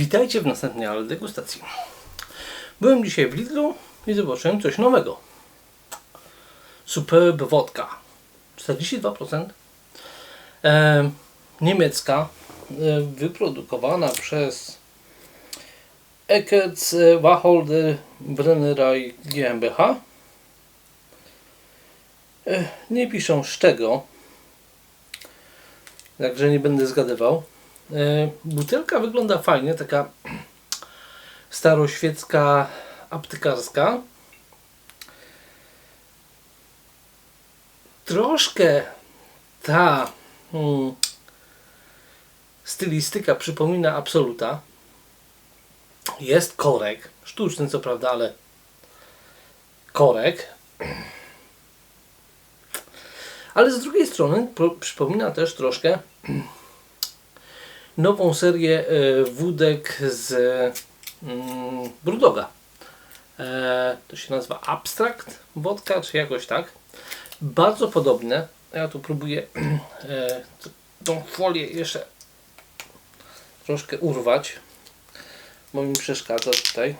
Witajcie w następnej ale degustacji. Byłem dzisiaj w Lidlu i zobaczyłem coś nowego. Superb Wodka. 42%. E, niemiecka. E, wyprodukowana przez Eckerts Wacholder Brennerei GmbH. E, nie piszą z czego. Także nie będę zgadywał. E, Butelka wygląda fajnie, taka staroświecka, aptekarska. Troszkę ta hmm, stylistyka przypomina absoluta. Jest korek, sztuczny co prawda, ale korek. Ale z drugiej strony przypomina też troszkę nową serię e, wódek z mm, Brudoga. E, to się nazywa Abstract Wodka, czy jakoś tak. Bardzo podobne. Ja tu próbuję e, tą folię jeszcze troszkę urwać, bo mi przeszkadza tutaj.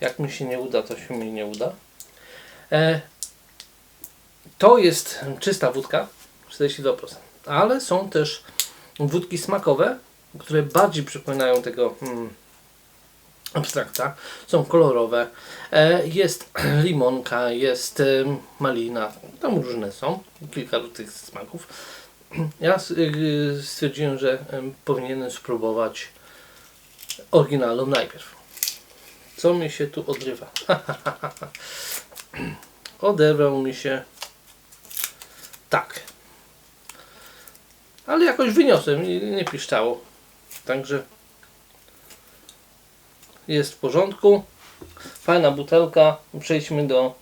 Jak mi się nie uda, to się mi nie uda. To jest czysta wódka, 42%. Ale są też wódki smakowe, które bardziej przypominają tego hmm, abstrakta. Są kolorowe. E, jest limonka, jest em, malina. Tam różne są. Kilka tych smaków. Ja y, stwierdziłem, że em, powinienem spróbować oryginalną najpierw. Co mi się tu odrywa? Oderwał mi się tak. Ale jakoś wyniosłem i nie piszczało. Także jest w porządku. Fajna butelka. Przejdźmy do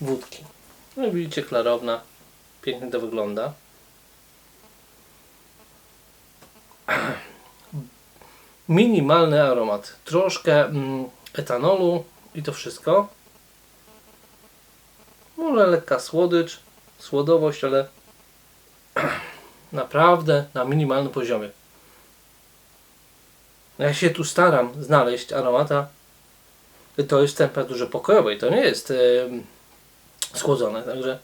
wódki. No widzicie, klarowna. Pięknie to wygląda. Minimalny aromat. Troszkę mm, etanolu i to wszystko. Może lekka słodycz, słodowość, ale naprawdę na minimalnym poziomie. Ja się tu staram znaleźć aromata. To jest w temperaturze pokojowej, to nie jest em, schłodzone, także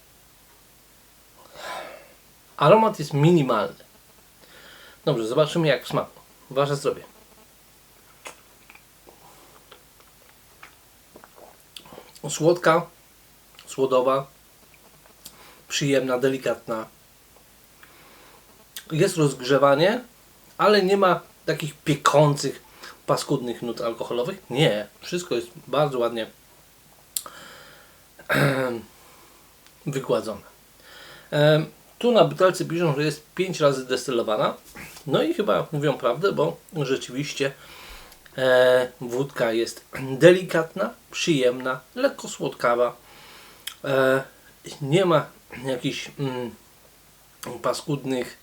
aromat jest minimalny. Dobrze, zobaczymy jak w smaku. Wasze zdrowie. Słodka, słodowa, przyjemna, delikatna. Jest rozgrzewanie, ale nie ma takich piekących, paskudnych nut alkoholowych. Nie, wszystko jest bardzo ładnie wykładzone. Em, Tu na butelce piszą, że jest 5 razy destylowana. No i chyba mówią prawdę, bo rzeczywiście e, wódka jest delikatna, przyjemna, lekko słodkawa. E, nie ma jakichś mm, paskudnych,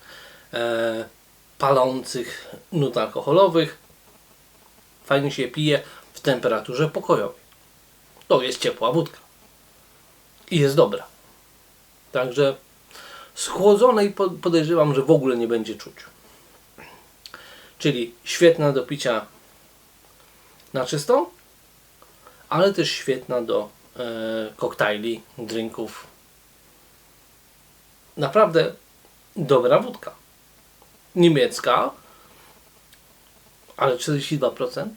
palących nut alkoholowych. Fajnie się pije w temperaturze pokojowej. To jest ciepła wódka. I jest dobra. Także schłodzonej po- podejrzewam, że w ogóle nie będzie czuć. Czyli świetna do picia na czysto, ale też świetna do e, koktajli, drinków. Naprawdę dobra wódka. Niemiecka, ale 42%.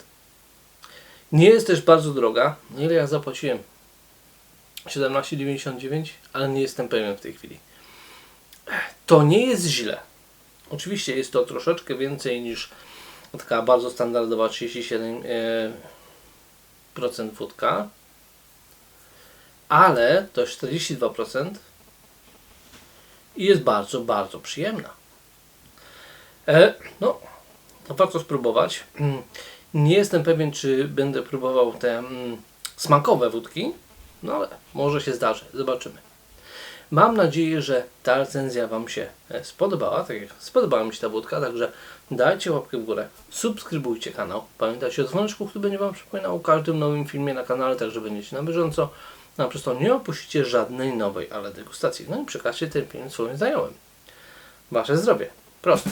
Nie jest też bardzo droga. Ile ja zapłaciłem? 17,99, ale nie jestem pewien w tej chwili. To nie jest źle. Oczywiście jest to troszeczkę więcej niż taka bardzo standardowa 37% e, wódka, ale to 42% i jest bardzo, bardzo przyjemna. E, no, to warto spróbować. Mm, Nie jestem pewien, czy będę próbował te mm, smakowe wódki, no ale może się zdarzy. Zobaczymy. Mam nadzieję, że ta recenzja Wam się e, spodobała, tak jak spodobała mi się ta wódka, także dajcie łapkę w górę, subskrybujcie kanał, pamiętajcie o dzwoneczku, który będzie Wam przypominał o każdym nowym filmie na kanale, tak że będziecie na bieżąco, no a przez to nie opuścicie żadnej nowej, ale degustacji. No i przekażcie ten film swoim znajomym. Wasze zdrowie. Proste.